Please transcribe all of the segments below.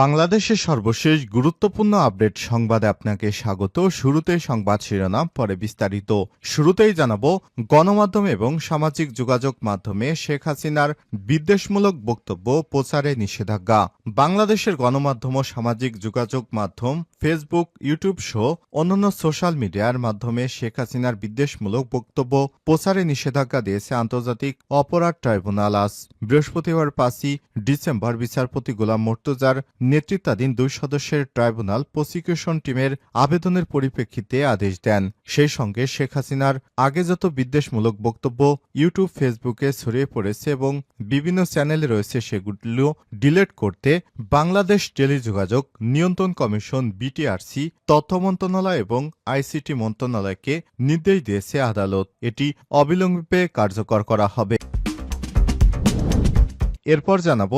বাংলাদেশের সর্বশেষ গুরুত্বপূর্ণ আপডেট সংবাদে আপনাকে স্বাগত। শুরুতে সংবাদ শিরোনাম, পরে বিস্তারিত। শুরুতেই জানাব, গণমাধ্যম এবং সামাজিক যোগাযোগ মাধ্যমে শেখ হাসিনার বিদ্বেষমূলক বক্তব্য, প্রচারে নিষেধাজ্ঞা। বাংলাদেশের গণমাধ্যম ও সামাজিক যোগাযোগ মাধ্যম ফেসবুক ইউটিউব সহ অন্যান্য সোশ্যাল মিডিয়ার মাধ্যমে শেখ হাসিনার বিদ্বেষমূলক বক্তব্য, প্রচারে নিষেধাজ্ঞা দিয়েছে আন্তর্জাতিক অপরাধ ট্রাইব্যুনাল। আজ বৃহস্পতিবার পাঁচই ডিসেম্বর বিচারপতি গোলাম মোর্তজার নেতৃত্বাধীন দুই সদস্যের ট্রাইব্যুনাল প্রসিকিউশন টিমের আবেদনের পরিপ্রেক্ষিতে আদেশ দেন। সেই সঙ্গে শেখ হাসিনার আগে যত বিদ্বেষমূলক বক্তব্য ইউটিউব ফেসবুকে ছড়িয়ে পড়েছে এবং বিভিন্ন চ্যানেলে রয়েছে সেগুলো ডিলেট করতে বাংলাদেশ টেলিযোগাযোগ নিয়ন্ত্রণ কমিশন বিটিআরসি তথ্য মন্ত্রণালয় এবং আইসিটি মন্ত্রণালয়কে নির্দেশ দিয়েছে আদালত। এটি অবিলম্বে কার্যকর করা হবে। এরপর জানাব,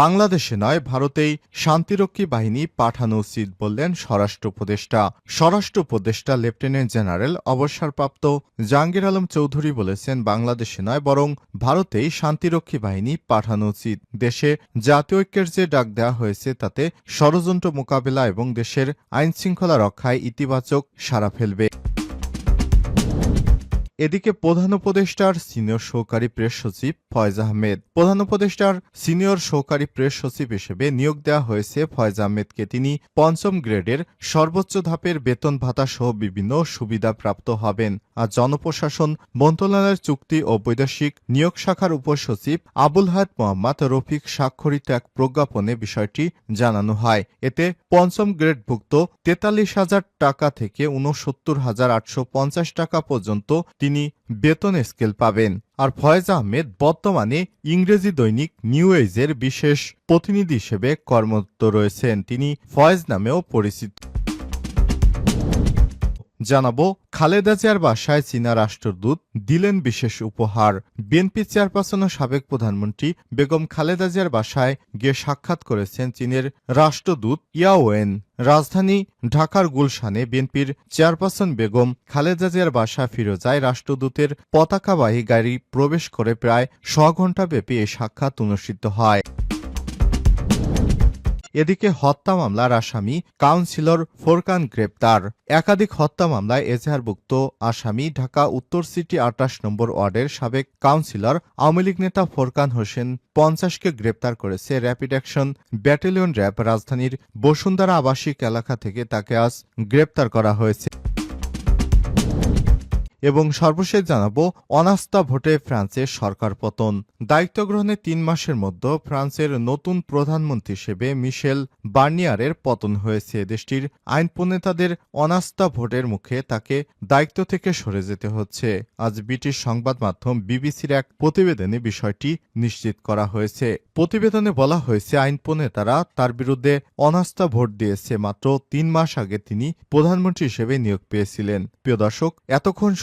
বাংলাদেশে নয়, ভারতেই শান্তিরক্ষী বাহিনী পাঠানো উচিত বললেন স্বরাষ্ট্র উপদেষ্টা। স্বরাষ্ট্র উপদেষ্টা লেফটেন্যান্ট জেনারেল অবসরপ্রাপ্ত জাহাঙ্গীর আলম চৌধুরী বলেছেন, বাংলাদেশে নয়, বরং ভারতেই শান্তিরক্ষী বাহিনী পাঠানো উচিত। দেশে জাতীয় ঐক্যের যে ডাক দেওয়া হয়েছে, তাতে ষড়যন্ত্র মোকাবেলা এবং দেশের আইনশৃঙ্খলা রক্ষায় ইতিবাচক সাড়া ফেলবে। এদিকে প্রধান উপদেষ্টার সিনিয়র সহকারী প্রেস সচিব ফয়েজ আহমেদ। প্রধান উপদেষ্টার সিনিয়র সহকারী প্রেস সচিব হিসেবে নিয়োগ দেওয়া হয়েছে ফয়েজ আহমেদকে। তিনি পঞ্চম গ্রেডের সর্বোচ্চ ধাপের বেতন ভাতা সহ বিভিন্ন সুবিধা প্রাপ্ত হবেন। আর জনপ্রশাসন মন্ত্রণালয়ের চুক্তি ও বৈদেশিক নিয়োগ শাখার উপসচিব আবুল হায়াত মোহাম্মদ রফিক স্বাক্ষরিত এক প্রজ্ঞাপনে বিষয়টি জানানো হয়। এতে পঞ্চম গ্রেডভুক্ত তেতাল্লিশ হাজার টাকা থেকে ঊনসত্তর হাজার আটশো পঞ্চাশ টাকা পর্যন্ত তিনি বেতন স্কেল পাবেন। আর ফয়েজ আহমেদ বর্তমানে ইংরেজি দৈনিক নিউ এজের বিশেষ প্রতিনিধি হিসেবে কর্মরত রয়েছেন। তিনি ফয়েজ নামেও পরিচিত। জানাব খালেদা জিয়ার বাসায় চীনা রাষ্ট্রদূত দিলেন বিশেষ উপহার। বিএনপি চেয়ারপারসন ও সাবেক প্রধানমন্ত্রী বেগম খালেদা জিয়ার বাসায় গিয়ে সাক্ষাৎ করেছেন চীনের রাষ্ট্রদূত ইয়াওয়েন রাজধানী ঢাকার গুলশানে বিএনপির চেয়ারপারসন বেগম খালেদা জিয়ার বাসা ফিরোজায় রাষ্ট্রদূতের পতাকাবাহী গাড়ি প্রবেশ করে প্রায় ছ ঘণ্টা ব্যাপী এই সাক্ষাৎ অনুষ্ঠিত হয়। এদিকে হত্যা মামলার আসামি কাউন্সিলর ফোরকান গ্রেপ্তার। একাধিক হত্যা মামলায় এজাহারভুক্ত আসামি ঢাকা উত্তর সিটি আটাশ নম্বর ওয়ার্ডের সাবেক কাউন্সিলর, আওয়ামী লীগ নেতা ফোরকান হোসেন পঞ্চাশকে গ্রেপ্তার করেছে র্যাপিড অ্যাকশন ব্যাটালিয়ন র্যাব রাজধানীর বসুন্ধরা আবাসিক এলাকা থেকে তাকে আজ গ্রেপ্তার করা হয়েছে। এবং সর্বশেষ জানাব, অনাস্থা ভোটে ফ্রান্সের সরকার পতন। দায়িত্ব গ্রহণে তিন মাসের মধ্যে ফ্রান্সের নতুন প্রধানমন্ত্রী হিসেবে মিশেল বার্নিয়ারের পতন হয়েছে। দেশটির আইন প্রণেতাদের অনাস্থা ভোটের মুখে তাকে দায়িত্ব থেকে সরে যেতে হচ্ছে। আজ ব্রিটিশ সংবাদ মাধ্যম বিবিসির এক প্রতিবেদনে বিষয়টি নিশ্চিত করা হয়েছে। প্রতিবেদনে বলা হয়েছে আইন প্রণেতারা তার বিরুদ্ধে অনাস্থা ভোট দিয়েছে। মাত্র তিন মাস আগে তিনি প্রধানমন্ত্রী হিসেবে নিয়োগ পেয়েছিলেন। প্রিয় দর্শক, এতক্ষণ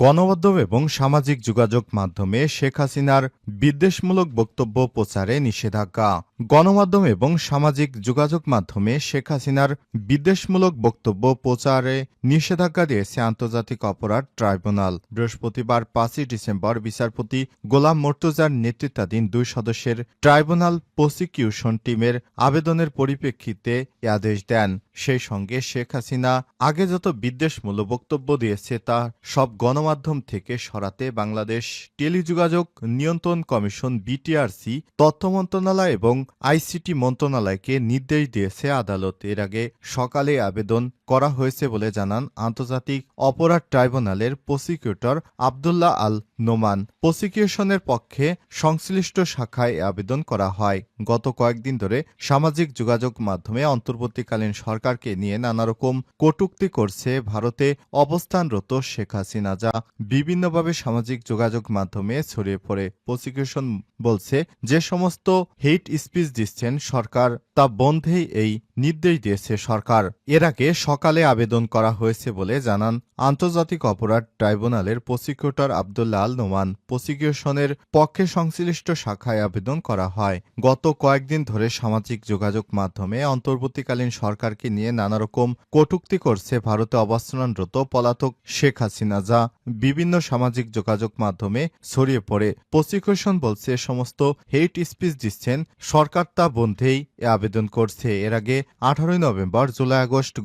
গণমাধ্যম এবং সামাজিক যোগাযোগ মাধ্যমে শেখ হাসিনার বিদ্বেষমূলক বক্তব্য প্রচারে নিষেধাজ্ঞা। গণমাধ্যম এবং সামাজিক যোগাযোগ মাধ্যমে শেখ হাসিনার বিদ্বেষমূলক বক্তব্য প্রচারে নিষেধাজ্ঞা দিয়েছে আন্তর্জাতিক অপরাধ ট্রাইব্যুনাল। বৃহস্পতিবার পাঁচই ডিসেম্বর বিচারপতি গোলাম মোর্তজার নেতৃত্বাধীন দুই সদস্যের ট্রাইব্যুনাল প্রসিকিউশন টিমের আবেদনের পরিপ্রেক্ষিতে আদেশ দেন। সেই সঙ্গে শেখ হাসিনা আগে যত বিদ্বেষমূলক বক্তব্য দিয়েছে তা সব গণমাধ্যম থেকে সরাতে বাংলাদেশ টেলিযোগাযোগ নিয়ন্ত্রণ কমিশন বিটিআরসি, তথ্য মন্ত্রণালয় এবং আইসিটি মন্ত্রণালয়কে নির্দেশ দিয়েছে আদালত। এর আগে সকালে আবেদন করা হয়েছে বলে জানান আন্তর্জাতিক অপরাধ ট্রাইব্যুনালের প্রসিকিউটর আবদুল্লাহ আল নোমান। প্রসিকিউশনের পক্ষে সংশ্লিষ্ট শাখায় আবেদন করা হয়। গত কয়েকদিন ধরে সামাজিক যোগাযোগ মাধ্যমে অন্তর্বর্তীকালীন সরকারকে নিয়ে নানারকম কটূক্তি করছে ভারতে অবস্থানরত শেখ হাসিনা, যা বিভিন্নভাবে সামাজিক যোগাযোগ মাধ্যমে ছড়িয়ে পড়ে। প্রসিকিউশন বলছে, যে সমস্ত হেইট স্পিচ দিচ্ছেন সরকার, তা বন্ধেই এই নির্দেশ দিয়েছে সরকার। এর আগে সকালে আবেদন করা হয়েছে বলে জানান আন্তর্জাতিক অপরাধ ট্রাইব্যুনালের প্রসিকিউটর আবদুল্লা আল নোমান। প্রসিকিউশনের পক্ষে সংশ্লিষ্ট শাখায় আবেদন করা হয়। গত কয়েকদিন ধরে সামাজিক যোগাযোগ মাধ্যমে অন্তর্বর্তীকালীন সরকারকে নিয়ে নানা রকম কটূক্তি করছে ভারতে অবস্থানরত পলাতক শেখ হাসিনা, যা বিভিন্ন সামাজিক যোগাযোগ মাধ্যমে ছড়িয়ে পড়ে। প্রসিকিউশন বলছে সমস্ত হেইট স্পিচ দিচ্ছেন সরকার তা বন্ধেই আবেদন করছে। এর আগে আঠারোই নভেম্বর জুলাই আগস্ট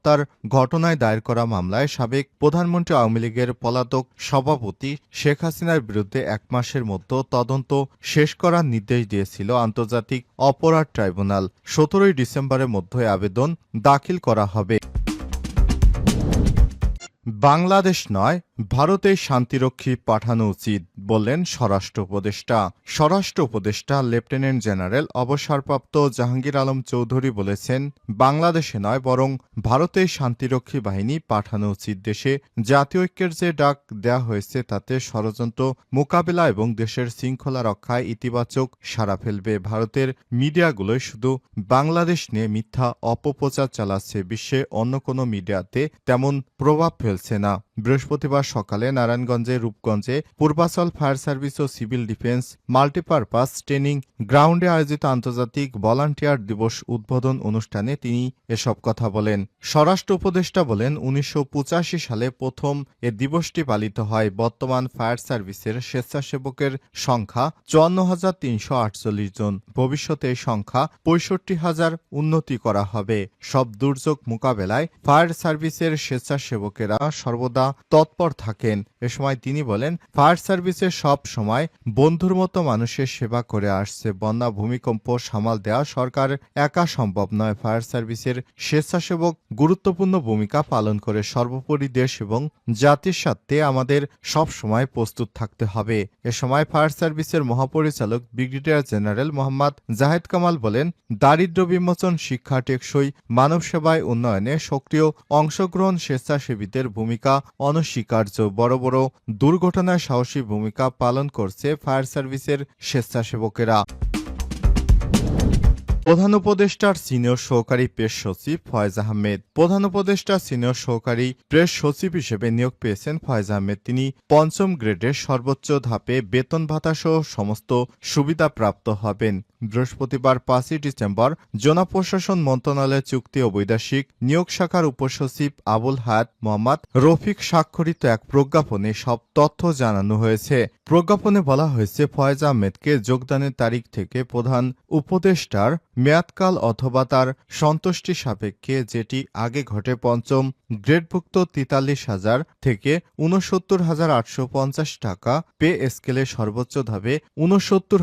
গণহত্যার ঘটনায় দায়ের করা মামলায় সাবেক প্রধানমন্ত্রী আওয়ামী লীগের পলাতক সভাপতি শেখ হাসিনার বিরুদ্ধে এক মাসের মধ্যে তদন্ত শেষ করার নির্দেশ দিয়েছিল আন্তর্জাতিক অপরাধ ট্রাইব্যুনাল। সতেরোই ডিসেম্বরের মধ্যে আবেদন দাখিল করা হবে। বাংলাদেশ নয় ভারতে শান্তিরক্ষী পাঠানো উচিত বললেন স্বরাষ্ট্র উপদেষ্টা। স্বরাষ্ট্র উপদেষ্টা, লেফটেন্যান্ট জেনারেল অবসরপ্রাপ্ত জাহাঙ্গীর আলম চৌধুরী বলেছেন, বাংলাদেশে নয়, বরং ভারতে শান্তিরক্ষী বাহিনী পাঠানো উচিত দেশে। জাতীয় ঐক্যের যে ডাক দেয়া হয়েছে, তাতে ষড়যন্ত্র, মোকাবেলা এবং দেশের শৃঙ্খলা রক্ষায় ইতিবাচক সাড়া ফেলবে। ভারতের মিডিয়াগুলোই শুধু বাংলাদেশ নিয়ে মিথ্যা অপপ্রচার চালাচ্ছে, বিশ্বে অন্য কোনো মিডিয়াতে তেমন প্রভাব ফেলছে না। বৃহস্পতিবার সকালে নারায়ণগঞ্জে, রূপগঞ্জে পূর্বাচল ফায়ার সার্ভিস ও সিভিল ডিফেন্স মাল্টিপারপাস ট্রেনিং গ্রাউন্ডে আয়োজিত আন্তর্জাতিক ভলান্টিয়ার দিবস উদ্বোধন অনুষ্ঠানে তিনি এসব কথা বলেন। স্বরাষ্ট্র উপদেষ্টা বলেন, উনিশশো পঁচাশি সালে প্রথম এ দিবসটি পালিত হয়। বর্তমান ফায়ার সার্ভিসের স্বেচ্ছাসেবকের সংখ্যা চুয়ান্ন হাজার তিনশো আটচল্লিশ জন। ভবিষ্যতে এই সংখ্যা পঁয়ষট্টি হাজার উন্নতি করা হবে। সব দুর্যোগ মোকাবেলায় ফায়ার সার্ভিসের স্বেচ্ছাসেবকেরা সর্বদা তৎপর থাকেন। এ সময় তিনি বলেন, ফায়ার সার্ভিসে সব সময় বন্ধুর মতো মানুষের সেবা করে আসছে। বন্যা, ভূমিকম্প, সামাল দেওয়া সরকার একা সম্ভব নয়। ফায়ার সার্ভিসের স্বেচ্ছাসেবক গুরুত্বপূর্ণ ভূমিকা পালন করে। সর্বোপরি দেশ এবং জাতির স্বার্থে আমাদের সব সময় প্রস্তুত থাকতে হবে। এ সময় ফায়ার সার্ভিসের মহাপরিচালক ব্রিগেডিয়ার জেনারেল মোহাম্মদ জাহেদ কামাল বলেন, দারিদ্র বিমোচন শিক্ষা টেকসই মানব সেবায় উন্নয়নে সক্রিয়, অংশগ্রহণ স্বেচ্ছাসেবীদের ভূমিকা অনস্বীকার্য। বড় বড় দুর্ঘটনায় সাহসী ভূমিকা পালন করছে ফায়ার সার্ভিসের স্বেচ্ছাসেবকেরা। প্রধান উপদেষ্টার সিনিয়র সহকারী প্রেস সচিব ফয়েজ আহমেদ। প্রধান উপদেষ্টা, সিনিয়র সহকারী প্রেস সচিব হিসেবে নিয়োগ পেয়েছেন ফয়েজ আহমেদ। তিনি পঞ্চম গ্রেডের সর্বোচ্চ ধাপে বেতন ভাতা সহ সমস্ত সুবিধা প্রাপ্ত হবেন। বৃহস্পতিবার পাঁচই ডিসেম্বর জনপ্রশাসন মন্ত্রণালয়ের চুক্তি ও বৈদেশিক নিয়োগ শাখার উপসচিব আবুল হায়াত মোহাম্মদ রফিক স্বাক্ষরিত এক প্রজ্ঞাপনে সব তথ্য জানানো হয়েছে। প্রজ্ঞাপনে বলা হয়েছে, ফয়েজ আহমেদকে যোগদানের তারিখ থেকে প্রধান উপদেষ্টার মেয়াদকাল অথবা তার সন্তুষ্টি সাপেক্ষে যেটি আগে ঘটে পঞ্চম, গ্রেডভুক্ত তেতাল্লিশ হাজার থেকে উনসত্তর হাজার আটশো পঞ্চাশ টাকা পে স্কেলে সর্বোচ্চ ধাপে উনসত্তর